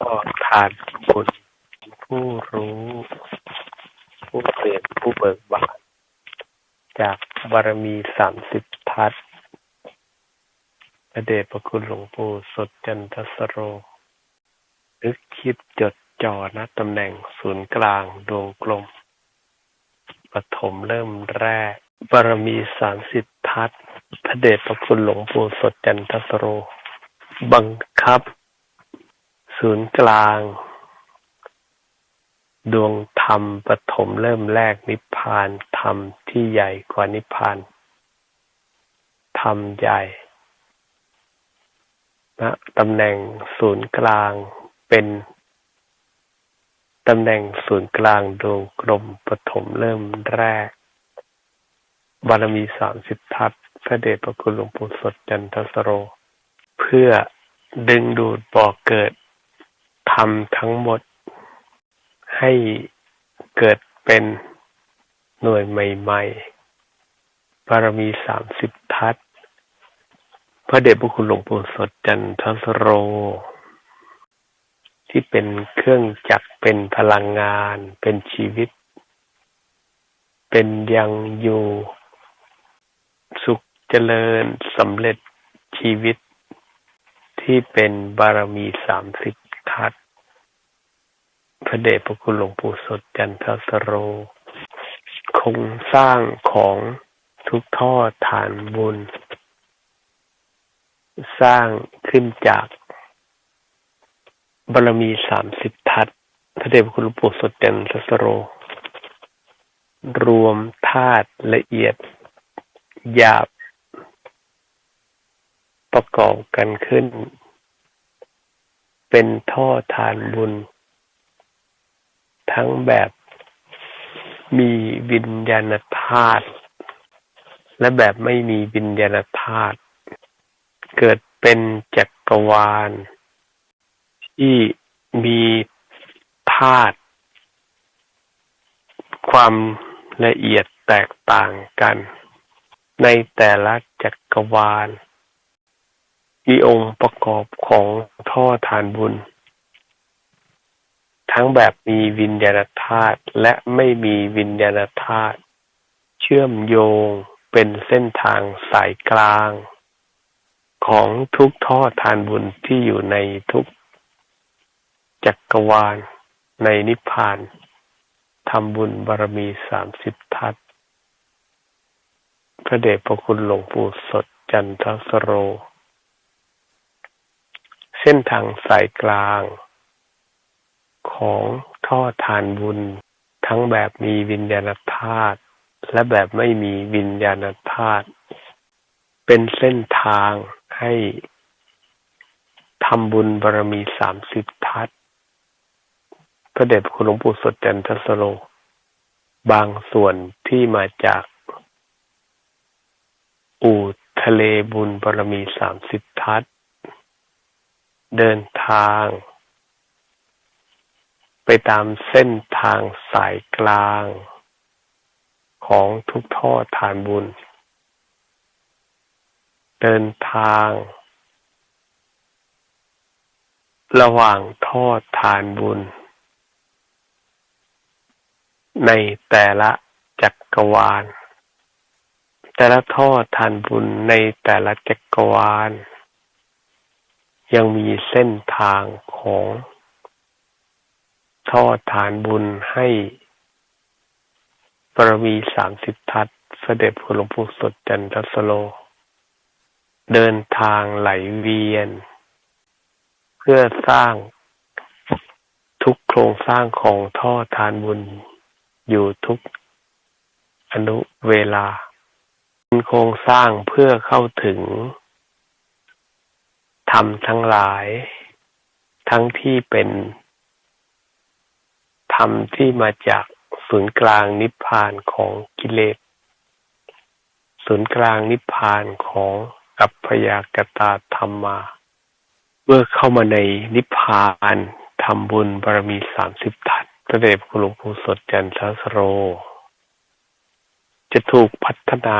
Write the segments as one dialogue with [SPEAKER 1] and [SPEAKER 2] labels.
[SPEAKER 1] ก็ทานบุญผู้รู้ ผู้เปลี่ยนผู้เบิกบานจากบารมีสามสิบทัศพระเดชพระคุณหลวงปู่สดจันทสโรนึกคิดจดจ่อณตำแหน่งศูนย์กลางดวงกลม ปฐมเริ่มแรก บารมีสามสิบทัศพระเดชพระคุณหลวงปู่สดจันทสโร บังคับ ศูนย์กลาง ดวงธรรมปฐมเริ่มแรกนิพพานธรรมที่ใหญ่กว่านิพพานธรรมใหญ่ณตำแหน่งศูนย์กลางเป็นตำแหน่งศูนย์กลางดวงกลมปฐมเริ่มแรก บารมีสามสิบทัศพระเดชพระคุณหลวงปู่สดจันทสโร เพื่อดึงดูดบ่อเกิด ทำทั้งหมด ให้เกิดเป็นหน่วยใหม่ๆบารมีสามสิบทัศพระเดชพระคุณหลวงปู่สดจันทสโร ที่เป็นเครื่องจักรเป็นพลังงาน เป็นชีวิต เป็นยังอยู่ สุขเจริญสำเร็จชีวิตที่เป็นบารมีสามสิบ ทัศพระเดชพระคุณหลวงปู่สดจันทสโร คงสร้างของทุกท่อฐานบุญ สร้างขึ้นจากบารมีสามสิบทัศพระเดชพระคุณหลวงปู่สดจันทสโร รวมธาตุละเอียดหยาบประกอบกันขึ้น เป็นท่อฐานบุญ ทั้งแบบมีวิญญาณธาตุและแบบไม่มีวิญญาณธาตุเกิดเป็นจักรวาล ที่มีธาตุความละเอียดแตกต่างกัน ในแต่ละจักรวาล มีองค์ประกอบของท่อฐานบุญ ทั้งแบบมีวิญญาณธาตุและไม่มีวิญญาณธาตุเชื่อมโยงเป็นเส้นทางสายกลาง ของทุกท่อทานบุญที่อยู่ในทุกจักรวาลในนิพพานทำบุญบารมีสามสิบทัศพระเดชพระคุณหลวงปู่สดจันทสโร เส้นทางสายกลาง ของท่อทานบุญ ทั้งแบบมีวิญญาณธาตุและแบบไม่มีวิญญาณธาตุเป็นเส้นทางให้ทำบุญบารมีสามสิบทัศพระเดชคุณหลวงปู่สดจันทสโล บางส่วนที่มาจากอู่ทะเลบุญบารมีสามสิบทัศ เดินทาง ไปตามเส้นทางสายกลาง ของทุกท่อฐานบุญ เดินทาง ระหว่างท่อฐานบุญ ในแต่ละจักรวาล แต่ละท่อฐานบุญในแต่ละจักรวาล ยังมีเส้นทางของทอดฐานบุญให้บารมีสามสิบทัศเสด็จพระหลวงปู่สดจันทสโล เดินทางไหลเวียน เพื่อสร้างทุกโครงสร้างของท่อทานบุญ อยู่ทุกอนุเวลาเป็นโครงสร้างเพื่อเข้าถึง ธรรมทั้งหลาย ทั้งที่เป็น ธรรมที่มาจากศูนย์กลางนิพพานของกิเลสศูนย์กลางนิพพานของอัพยากตาธรรมา เมื่อเข้ามาในนิพพานทำบุญบารมีสามสิบทัศพระเดชคุณหลวงปู่สดจันทสโร จะถูกพัฒนา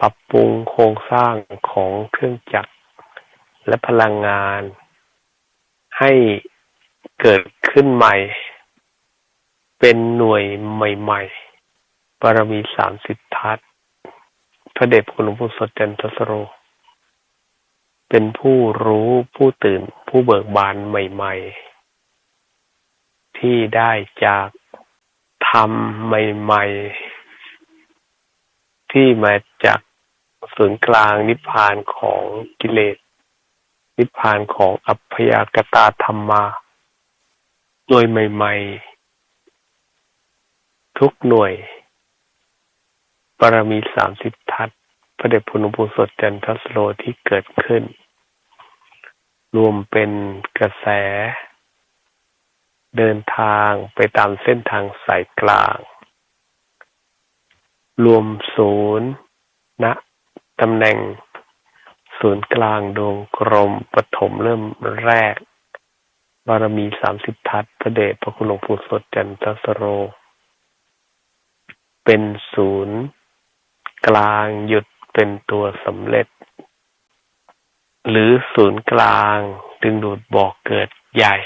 [SPEAKER 1] ปรับปรุงโครงสร้างของเครื่องจักร และพลังงาน ให้เกิดขึ้นใหม่ เป็นหน่วยใหม่ๆบารมีสามสิบทัศพระเดชคุณหลวงปู่สดจันทสโร เป็นผู้รู้ผู้ตื่นผู้เบิกบานใหม่ ๆ ที่ได้จากธรรมใหม่ ๆ ที่มาจากศูนย์กลางนิพพานของกิเลส นิพพานของอัพยากตาธรรมา หน่วยใหม่ ๆ ทุกหน่วยบารมีสามสิบทัศพระเดชพระหลวงปู่สดจันทสโลที่เกิดขึ้น รวมเป็นกระแส เดินทางไปตามเส้นทางสายกลาง รวมศูนย์ณตำแหน่ง ศูนย์กลางดวงกลมปฐมเริ่มแรก บารมีสามสิบทัศพระเดชพระคุณหลวงปู่สดจันทสโร เป็นศูนย์กลางหยุดเป็นตัวสำเร็จ หรือศูนย์กลางดึงดูดบอกเกิดใหญ่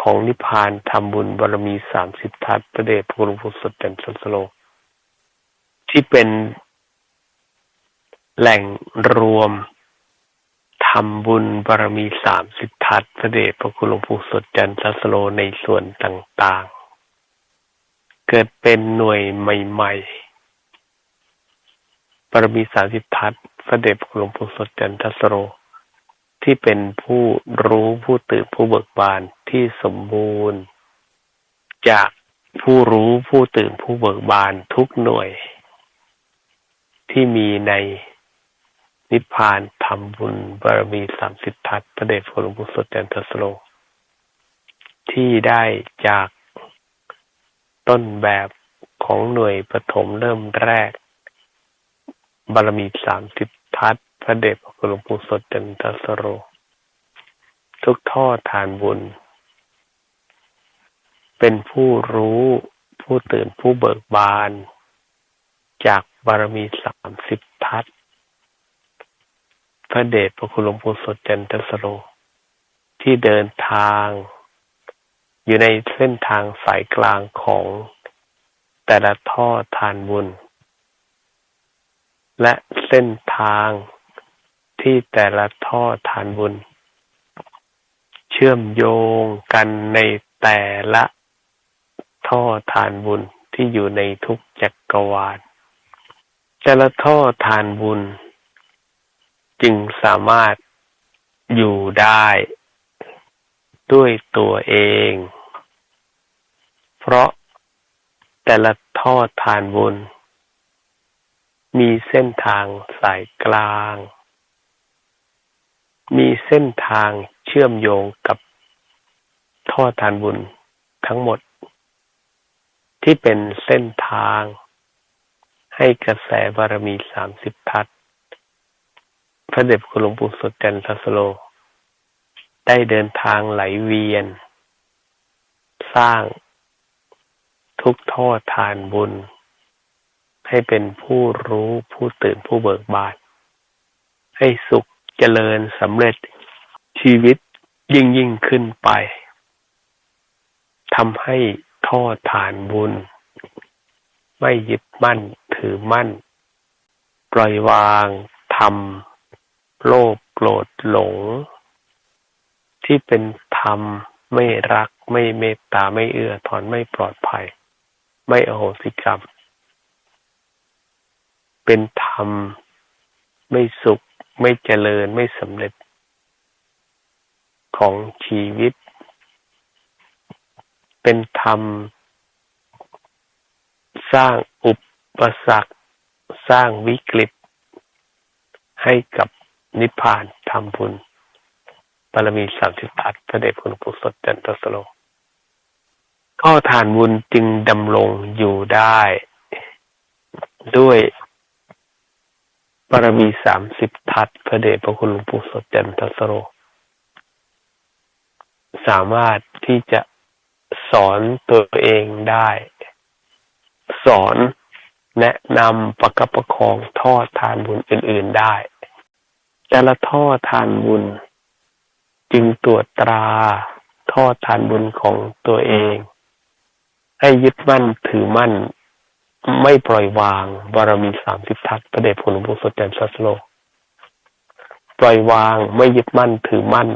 [SPEAKER 1] ของนิพพานทำบุญบารมีสามสิบทัศพระเดชพระคุณหลวงปู่สดจันทสโลที่เป็น แหล่งรวมทำบุญบารมีสามสิบทัศน์พระเดชพระคุณหลวงปู่สดจันทสโลในส่วนต่างๆ เกิดเป็นหน่วยใหม่ๆบารมีสามสิบทัศน์พระเดชพระคุณหลวงปู่สดจันทสโลที่เป็นผู้รู้ผู้ตื่นผู้เบิกบานที่สมบูรณ์ จากผู้รู้ผู้ตื่นผู้เบิกบานทุกหน่วย ที่มีใน นิพพานทำบุญบารมีสามสิบทัศพระเดชพระหลวงปู่สดจันทสโล ที่ได้จากต้นแบบของหน่วยปฐมเริ่มแรก บารมีสามสิบทัศพระเดชพระคุณหลวงปู่สดจันทสโรทุกท่อทานบุญ เป็นผู้รู้ผู้ตื่นผู้เบิกบาน จากบารมีสามสิบทัศน์ พระเดชพระคุณหลวงปู่สดจันทสโร ที่เดินทาง อยู่ในเส้นทางสายกลางของแต่ละท่อทานบุญ และเส้นทางที่แต่ละท่อทานบุญ เชื่อมโยงกันในแต่ละท่อทานบุญที่อยู่ในทุกจักรวาลแต่ละท่อทานบุญ จึงสามารถอยู่ได้ ด้วยตัวเอง เพราะแต่ละท่อทานบุญ มีเส้นทางสายกลาง มีเส้นทางเชื่อมโยงกับท่อทานบุญทั้งหมด ที่เป็นเส้นทางให้กระแสบารมีสามสิบทัศ พระเดชคุณหลวงปู่สดจันทสโล ได้เดินทางไหลเวียน สร้างทุกท่อทานบุญ ให้เป็นผู้รู้ผู้ตื่นผู้เบิกบาน ให้สุขเจริญสำเร็จชีวิตยิ่งยิ่งขึ้นไปทำให้ท่อทานบุญ ไม่ยึดมั่นถือมั่น ปล่อยวางทำ โลภโกรธหลง ที่เป็นธรรม ไม่รัก ไม่เมตตาไม่เอื้อถอนไม่ปลอดภัย ไม่อโหสิกรรม เป็นธรรม ไม่สุข ไม่เจริญไม่สำเร็จ ของชีวิต เป็นธรรม สร้างอุปสรรค สร้างวิกฤตให้กับ นิพพานทำบุญบารมีสามสิบทัศพระเดชคุณปุสดจันทสโลก็ทานบุญจึงดำรงอยู่ได้ ด้วยบารมีสามสิบทัศพระเดชพระคุณหลวงปู่สดจันทสโร สามารถที่จะสอนตัวเองได้ สอนแนะนำประคับประคองท่อทานบุญอื่น ๆได้ แต่ละท่อทานบุญ จึงตรวจตราท่อทานบุญของตัวเอง ให้ยึดมั่นถือมั่น ไม่ปล่อยวางบารมีสามสิบทัศพระเดชคุณหลวงปู่สดแดนซัสโลปล่อยวางไม่ยึดมั่นถือมั่น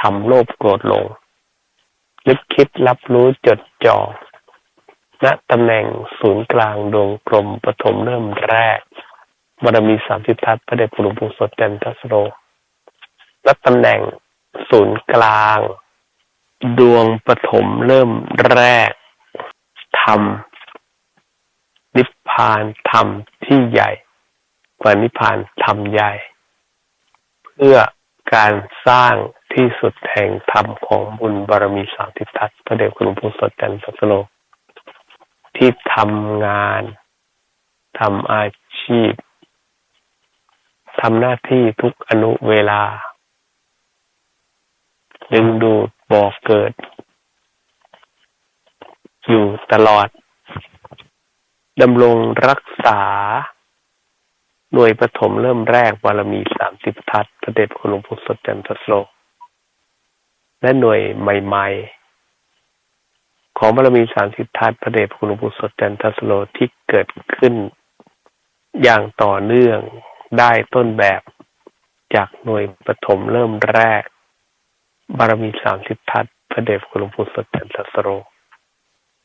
[SPEAKER 1] ทำโลภโกรธลงนึกคิดรับรู้จดจ่อณตำแหน่งศูนย์กลางดวงกลมปฐมเริ่มแรก บารมีสามสิบทัศพระเดชคุณหลวงปู่สดแดนทัสโลและตำแหน่งศูนย์กลาง ดวงปฐมเริ่มแรกธรรมนิพพานธรรมที่ใหญ่กว่านิพพานธรรมใหญ่ เพื่อการสร้างที่สุดแห่งธรรมของบุญบารมีสามทิทัศพระเดชคุณหลวงปู่สดจันทร์สัสโล ที่ทำงานทำอาชีพ ทำหน้าที่ทุกอนุเวลา ดึงดูดบอกเกิด อยู่ตลอดดำรงรักษา หน่วยปฐมเริ่มแรกบารมีสามสิบทัศพระเดชคุณหลวงปู่สดจันทสโลและหน่วยใหม่ๆ ของบารมีสามสิบทัศพระเดชคุณหลวงปู่สดจันทสโลที่เกิดขึ้นอย่างต่อเนื่อง ได้ต้นแบบจากหน่วยปฐมเริ่มแรก บารมีสามสิบทัศพระเดชคุณหลวงปู่สดจันทสโร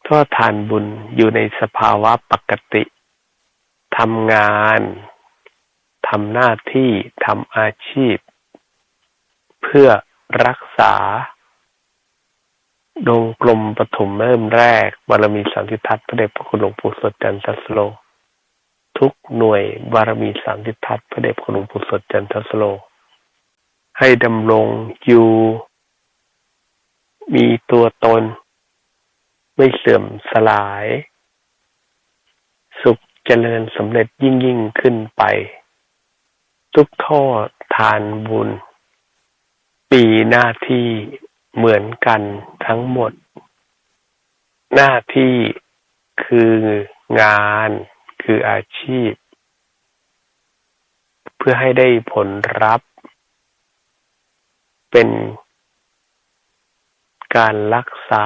[SPEAKER 1] ทอทานบุญอยู่ในสภาวะปกติทำงานทำหน้าที่ทำอาชีพ เพื่อรักษา ดงกลมปฐมเริ่มแรกบารมีสามสิทัศพระเดชพระคุณหลวงปู่สดจันทสโล ทุกหน่วยบารมีสามสิทัศพระเดชคุณหลวงปู่สดจันทสโล ให้ดำรงอยู่ มีตัวตน ไม่เสื่อมสลาย สุขเจริญสำเร็จยิ่งยิ่งขึ้นไป ทุกท่อทานบุญ ปีหน้าที่เหมือนกันทั้งหมด หน้าที่คืองาน คืออาชีพ เพื่อให้ได้ผลรับเป็นการรักษา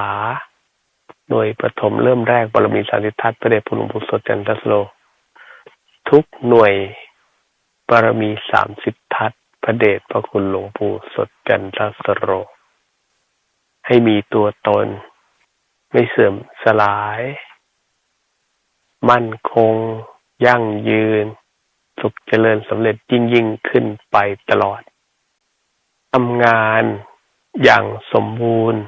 [SPEAKER 1] โดยปฐมเริ่มแรกบารมีสาริทัศน์พระเดชพระหลวงปู่สดจันทสโล ทุกหน่วยบารมีสามสิบทัศพระเดชพระคุณหลวงปู่สดจันทสโร ให้มีตัวตน ไม่เสื่อมสลาย มั่นคง ยั่งยืน สุขเจริญสำเร็จยิ่งยิ่งขึ้นไปตลอดทำงานอย่างสมบูรณ์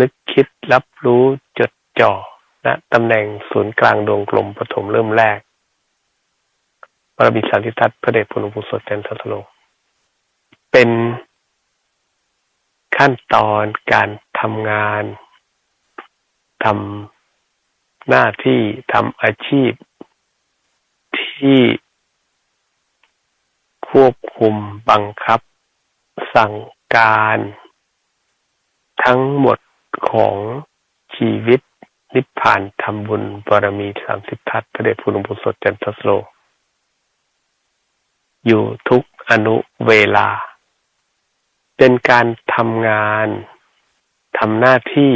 [SPEAKER 1] นึกคิดรับรู้จดจ่อณนะตำแหน่งศูนย์กลางดวงกลมปฐมเริ่มแรกบารมีสันติทัตพระเดชพระหลวงปู่สดเจนทัสโลเป็นขั้นตอนการทำงานทำ หน้าที่ทำอาชีพ ที่ควบคุมบังคับ สั่งการ ทั้งหมดของชีวิตนิพพานทำบุญบารมีสามสิบทัศพระเดชพุหลวงปู่สดจันทสโล อยู่ทุกอนุเวลา เป็นการทำงานทำหน้าที่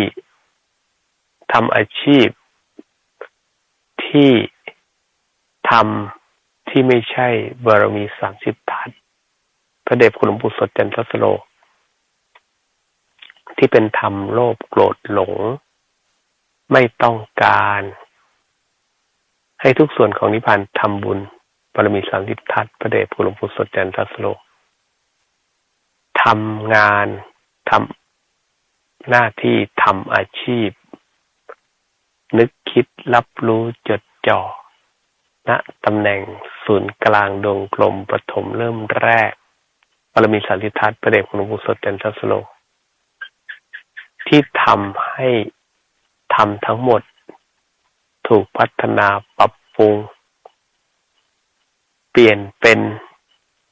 [SPEAKER 1] ทำอาชีพ ที่ทำที่ไม่ใช่บารมีสามสิบทัศพระเดชคุณหลวงปู่สดจันทสโล ที่เป็นธรรมโลภโกรธหลง ไม่ต้องการ ให้ทุกส่วนของนิพพานทำบุญบารมีสามสิบทัศพระเดชคุณหลวงปู่สดจันทสโลทำงานทำหน้าที่ทำอาชีพ นึกคิดรับรู้จดจ่อณตำแหน่งศูนย์กลางดวงกลมปฐมเริ่มแรกบารมีสันติทัศน์ประเดชคุณหลวงปู่สดจันทสโล ที่ทำให้ทำทั้งหมด ถูกพัฒนาปรับปรุง เปลี่ยนเป็น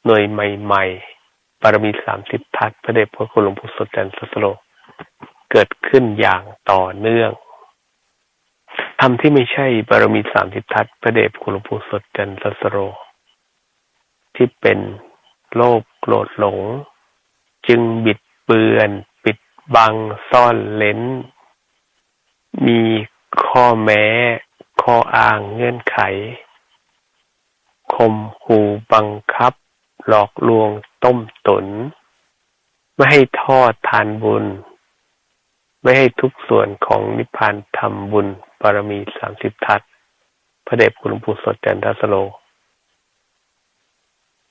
[SPEAKER 1] หน่วยใหม่ๆบารมีสามสิบทัศน์พระเดชพระคุณหลวงปู่สดจันทสโล เกิดขึ้นอย่างต่อเนื่อง ธรรมที่ไม่ใช่บารมีสามทิทัศพระเดชคุณหลวงปู่สดจันทสโร ที่เป็นโลภโกรธหลง จึงบิดเบือน ปิดบังซ่อนเลนมีข้อแม้ ข้ออ้างเงื่อนไขคมขู่บังคับ หลอกลวงต้มตนไม่ให้ทอดทานบุญ ไม่ให้ทุกส่วนของนิพพานทำบุญ บารมีสามสิบทัศพระเดชคุณหลวงปู่สดจันทสโล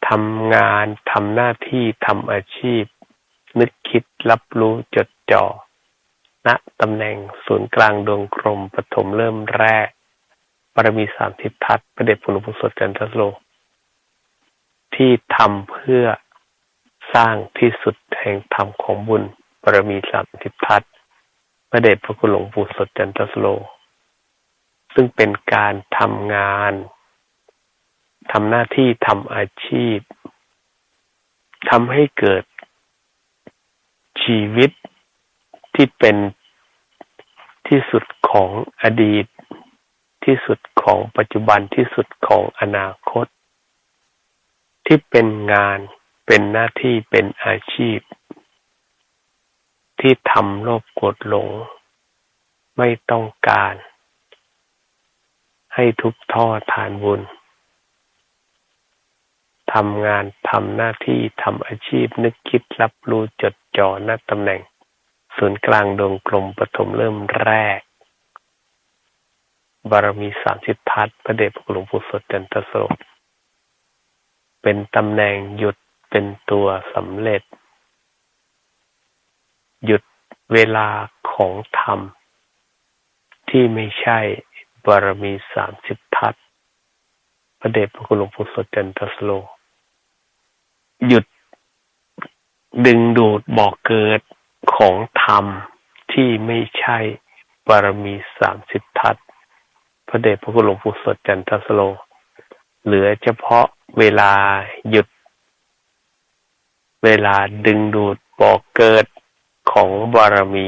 [SPEAKER 1] ทำงานทำหน้าที่ทำอาชีพ นึกคิดรับรู้จดจ่อณตำแหน่งศูนย์กลางดวงกลมปฐมเริ่มแรกบารมีสามสิบทัศพระเดชคุณหลวงปู่สดจันทสโล ที่ทำเพื่อสร้างที่สุดแห่งธรรมของบุญบารมีสามสิบทัศพระเดชพระคุณหลวงปู่สดจันทสโล ซึ่งเป็นการทำงานทำหน้าที่ทำอาชีพทำให้เกิดชีวิตที่เป็นที่สุดของอดีต ที่สุดของปัจจุบันที่สุดของอนาคต ที่เป็นงานเป็นหน้าที่เป็นอาชีพ ที่ทำโลภกรธหลง ไม่ต้องการ ให้ทุกท่อทานบุญทำงานทำหน้าที่ทำอาชีพนึกคิดรับรู้จดจ่อณตำแหน่ง ศูนย์กลางดวงกลมปฐมเริ่มแรก บารมีสามสิบทัศพระเดชพระหลวงปู่สดจันทโสเป็นตำแหน่งหยุดเป็นตัวสำเร็จ หยุดเวลาของธรรม ที่ไม่ใช่ บารมีสามสิบทัศพระเดชพระคุณหลวงปู่สดจันทสโล หยุดดึงดูดบอกเกิดของธรรมที่ไม่ใช่บารมีสามสิบทัศพระเดชพระคุณหลวงปู่สดจันทสโล เหลือเฉพาะเวลาหยุด เวลาดึงดูดบอกเกิดของบารมี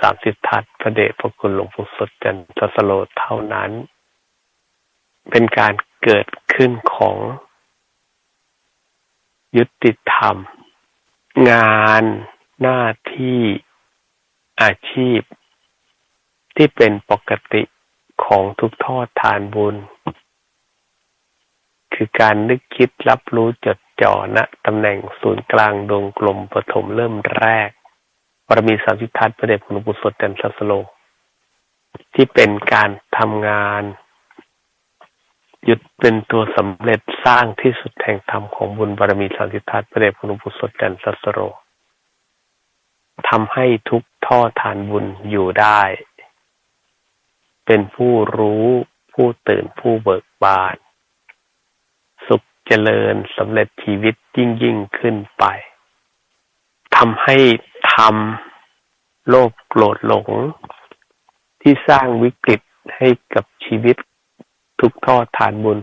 [SPEAKER 1] สามสิบทัศพระเดชพระคุณหลวงปู่สดจันทสโลเท่านั้น เป็นการเกิดขึ้นของ ยุติธรรม งานหน้าที่อาชีพ ที่เป็นปกติของทุกทอดทานบุญ คือการนึกคิดรับรู้จดจ่อณตำแหน่งศูนย์กลางดวงกลมปฐมเริ่มแรก บารมีสามสิทัศน์ประเดชคุณบุสดเต็มสัสโล ที่เป็นการทำงานหยุดเป็นตัวสำเร็จสร้างที่สุดแห่งธรรมของบุญบารมีสันติทัศน์พระเดชพระนุพุสดจันสัสโรทำให้ทุกท่อทานบุญอยู่ได้ เป็นผู้รู้ผู้ตื่นผู้เบิกบาน สุขเจริญสำเร็จชีวิตยิ่งยิ่งขึ้นไปทำให้ ทำโลภโกรธหลง ที่สร้างวิกฤตให้กับชีวิตทุกทอดทานบุญ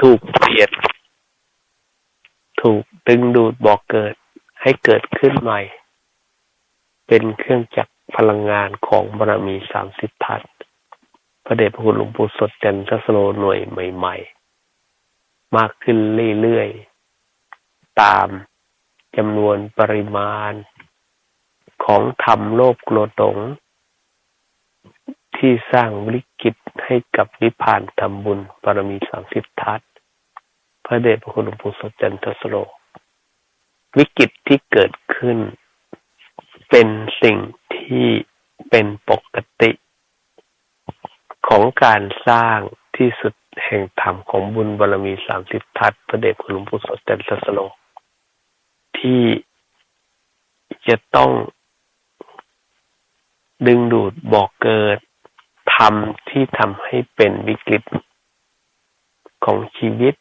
[SPEAKER 1] ถูกเปลี่ยนถูกดึงดูดบอกเกิดให้เกิดขึ้นใหม่ เป็นเครื่องจักรพลังงานของบารมีสามสิบทัศพระเดชพระคุณหลวงปู่สดจันทสโลหน่วยใหม่ ๆ มากขึ้นเรื่อย ๆ ตาม จำนวนปริมาณของธรรมโลภโกรธหลงที่สร้างวิกฤตให้กับนิพพานทำบุญบารมีสามสิบทัศพระเดชพระคุณหลวงปู่สดจันทสโล วิกฤตที่เกิดขึ้น เป็นสิ่งที่เป็นปกติ ของการสร้างที่สุดแห่งธรรมของบุญบารมีสามสิบทัศพระเดชพระหลวงปู่สดจันทสโล ที่จะต้องดึงดูดบอกเกิดธรรมที่ทำให้เป็นวิกฤตของชีวิต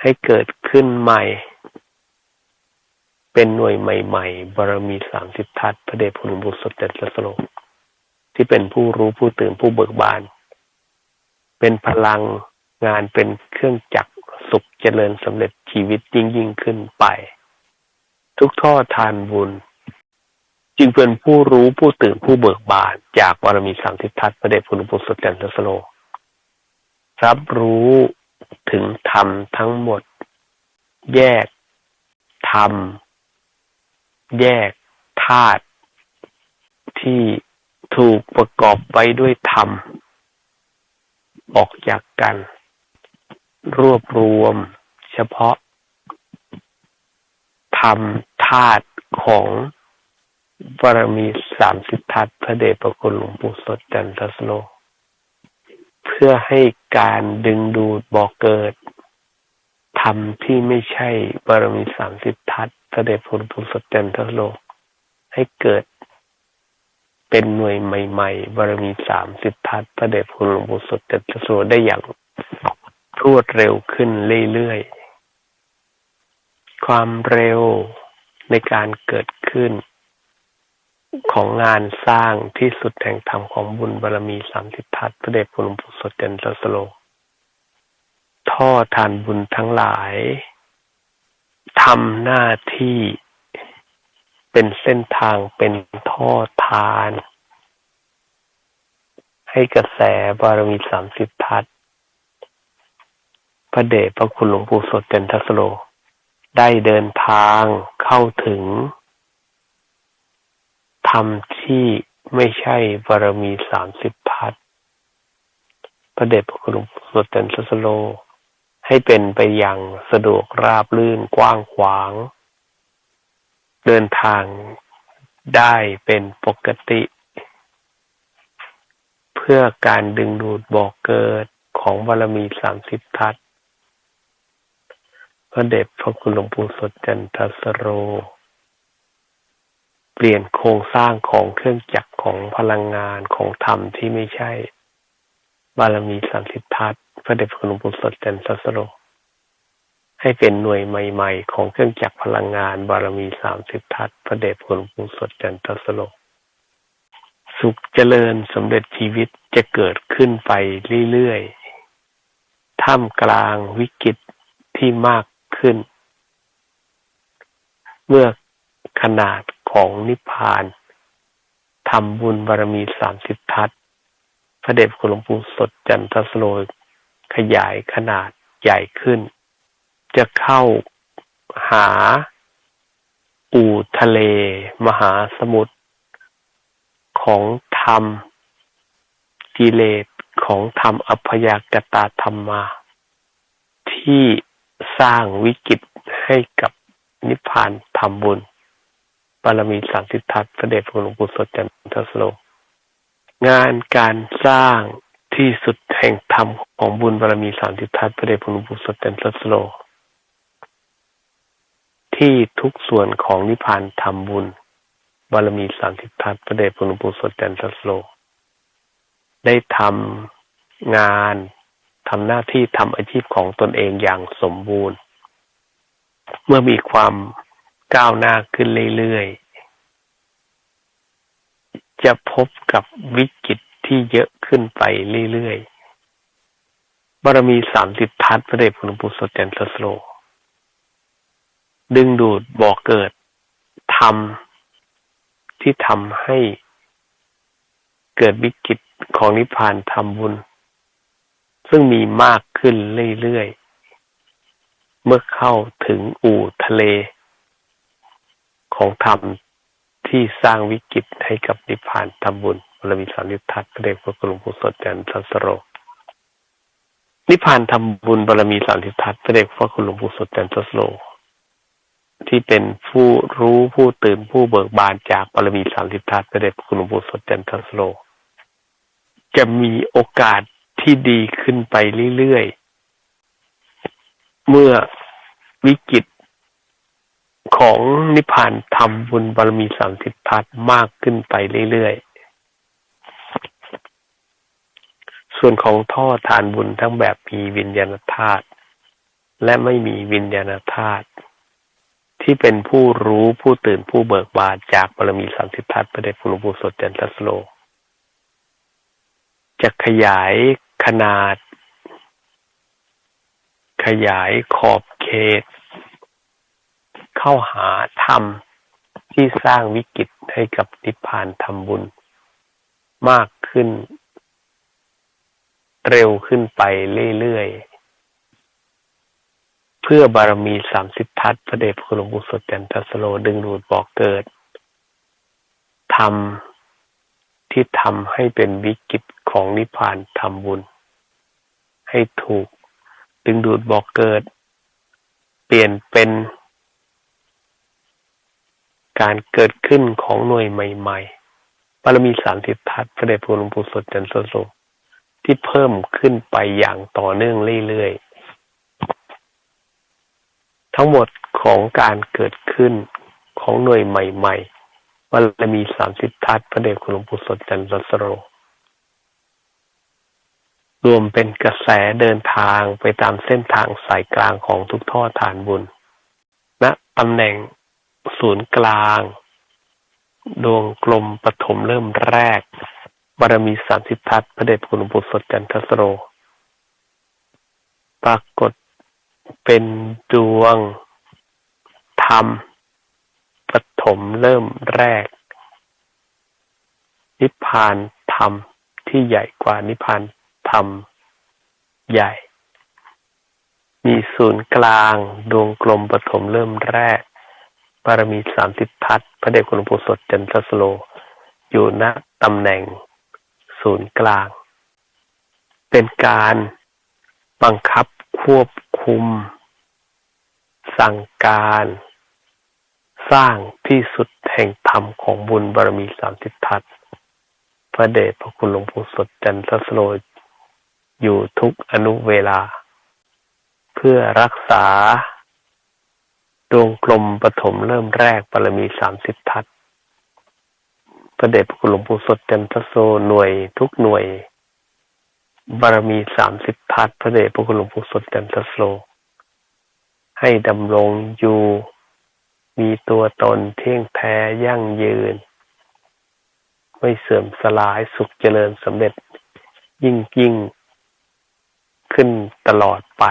[SPEAKER 1] ให้เกิดขึ้นใหม่ เป็นหน่วยใหม่ๆบารมีสามสิบทัศพระเดชพระบุตรสดเด็จสโลที่เป็นผู้รู้ผู้ตื่นผู้เบิกบาน เป็นพลังงานเป็นเครื่องจักร สุขเจริญสำเร็จชีวิตยิ่งยิ่งขึ้นไป ทุกท่อทานบุญ จึงเป็นผู้รู้ผู้ตื่นผู้เบิกบานจากบารมีสามทิทัศน์พระเดชคุณปุสุจันทสโลรับรู้ถึงธรรมทั้งหมด แยกธรรม แยกธาตุที่ถูกประกอบไปด้วยธรรม ออกจากกัน รวบรวมเฉพาะธรรมธาตุของบารมีสามสิบทัศพระเดชพระคุณหลวงปู่สดจันทสโล เพื่อให้การดึงดูดบอกเกิดธรรมที่ไม่ใช่บารมีสามสิบทัศพระเดชพระคุณหลวงปู่สดจันทสโล ให้เกิดเป็นหน่วยใหม่ ๆ บารมีสามสิบทัศพระเดชพระคุณหลวงปู่สดจันทสโลได้อย่าง รวดเร็วขึ้นเรื่อยๆ ความเร็วในการเกิดขึ้น ของงานสร้างที่สุดแห่งธรรมของบุญบารรมีสามสิบทัศพระเดชพระหลวงปู่สดเจนทสโล ท่อทานบุญทั้งหลายทำหน้าที่เป็นเส้นทางเป็นท่อทาน ให้กระแสบารมีสามสิบทัศ ระเดชพระคุณหลวงปู่สดเจนทสโล ได้เดินทางเข้าถึงธรรมที่ไม่ใช่บารมีสามสิบพัทพระเดชพระคุณหลวงปู่สดเจนทสโล ให้เป็นไปอย่างสะดวกราบลื่นกว้างขวาง เดินทางได้เป็นปกติ เพื่อการดึงดูดบอกเกิดของบารมีสามสิบทัศ ระเดชพระคุณหลวงปู่สดจันทสโร เปลี่ยนโครงสร้างของเครื่องจักรของพลังงานของธรรมที่ไม่ใช่ บารมีสามสิบทัศพระเดชพระคุณหลวงปู่สดจันทสโร ให้เป็นหน่วยใหม่ ๆ ของเครื่องจักรพลังงาน บารมีสามสิบทัศพระเดชพระคุณหลวงปู่สดจันทสโรสุขเจริญสำเร็จชีวิตจะเกิดขึ้นไปเรื่อยๆ ท่ามกลางวิกฤตที่มาก ขึ้น เมื่อขนาดของนิพพานทำบุญบารมีสามสิบทัศพระเดชคุณหลวงปู่สดจันทสโลขยายขนาดใหญ่ขึ้น จะเข้าหาอู่ทะเล มหาสมุทรของธรรม กิเลสของธรรมอัพยากตาธรรมาที่ สร้างวิกฤตให้กับนิพพานทำบุญบารมีสามสิทธัตพระเดชพระหลวงปู่สดจันทสโล งานการสร้างที่สุดแห่งธรรมของบุญบารมีสามสิทธัตพระเดชพระหลวงปู่สดจันทสโล ที่ทุกส่วนของนิพพานทำบุญบารมีสามสิทธัตพระเดชพระหลวงปู่สดจันทสโล ได้ทำงาน ทำหน้าที่ทำอาชีพของตนเองอย่างสมบูรณ์ เมื่อมีความก้าวหน้าขึ้นเรื่อยๆ จะพบกับวิกฤตที่เยอะขึ้นไปเรื่อยๆ บารมีสามสิบทัศพระเดชพระหลวงปู่สดแจนสโล ดึงดูดบ่อเกิดทำที่ทำให้เกิดวิกฤตของนิพพานทำบุญ ซึ่งมีมากขึ้นเรื่อยๆ เมื่อเข้าถึงอู่ทะเล ของธรรมที่สร้างวิกฤตให้กับนิพพานทำบุญบรมีสานิทัศน์พระเดชพระคุณหลวงปู่สดจันทสโรนิพพานทำบุญบารมีสามิทัศน์เดชพระคุณหลวงปู่สดจันทสโล ที่เป็นผู้รู้ผู้ตื่นผู้เบิกบานจากบารมีสามิทัศน์เดชพระคุณหลวงปู่สดจันทสโล จะมีโอกาส ที่ดีขึ้นไปเรื่อยๆ เมื่อวิกฤตของนิพพานทำบุญบารมีสามสิบทัศมากขึ้นไปเรื่อยๆ ส่วนของท่อทานบุญทั้งแบบมีวิญญาณธาตุและไม่มีวิญญาณธาตุที่เป็นผู้รู้ผู้ตื่นผู้เบิกบานจากบารมีสามสิบทัศพระเดชพระหลวงปู่สดจันทสโลจะขยาย ขนาด ขยายขอบเขต เข้าหาธรรมที่สร้างวิกฤตให้กับนิพพานทำบุญ มากขึ้น เร็วขึ้นไปเรื่อยๆ เพื่อบารมีสามสิบทัศพระเดชพระคุณหลวงปู่สดจันทสโลดึงดูดบอกเกิดทำ ที่ทำให้เป็นวิกฤตของนิพพานทำบุญ ให้ถูก ดึงดูดบอกเกิด เปลี่ยนเป็นการเกิดขึ้นของหน่วยใหม่ๆบารมีสามสิบทัศพระเดชพระคุณหลวงปู่สดจันทสโลที่เพิ่มขึ้นไปอย่างต่อเนื่องเรื่อยๆ ทั้งหมดของการเกิดขึ้นของหน่วยใหม่ ๆ วันละมีสามสิบทัศพระเดชคุณหลวงปู่สดจันทสโร รวมเป็นกระแสเดินทางไปตามเส้นทางสายกลางของทุกท่อฐานบุญณนะตำแหน่งศูนย์กลาง ดวงกลมปฐมเริ่มแรกบารมีสามสิบทัศพระเดชคุณหลวงปู่สดจันทสโร ปรากฏเป็นดวงธรรม มเริ่มแรก นิพพานธรรมที่ใหญ่กว่านิพพานธรรมใหญ่ มีศูนย์กลางดวงกลมปฐมเริ่มแรกบารมีสามสิบทัศพระเดชคุณหลวงปู่สดจันทสโล อยู่ณตำแหน่งศูนย์กลาง เป็นการบังคับควบคุม สั่งการ สร้างที่สุดแห่งธรรมของบุญบารมีสามสิบทัศพระเดชพระคุณหลวงปู่สดจันทสโลอยู่ทุกอนุเวลา เพื่อรักษา ดวงกลมปฐมเริ่มแรกบารมีสามสิบทัศพระเดชพระคุณหลวงปู่สดจันทโซหน่วยทุกหน่วย บารมีสามสิบทัศพระเดชพระคุณหลวงปู่สดจันทโซให้ดำรงอยู่ มีตัวตนเที่ยงแท้ยั่งยืน ไม่เสื่อมสลายสุขเจริญสำเร็จยิ่งยิ่งขึ้นตลอดไป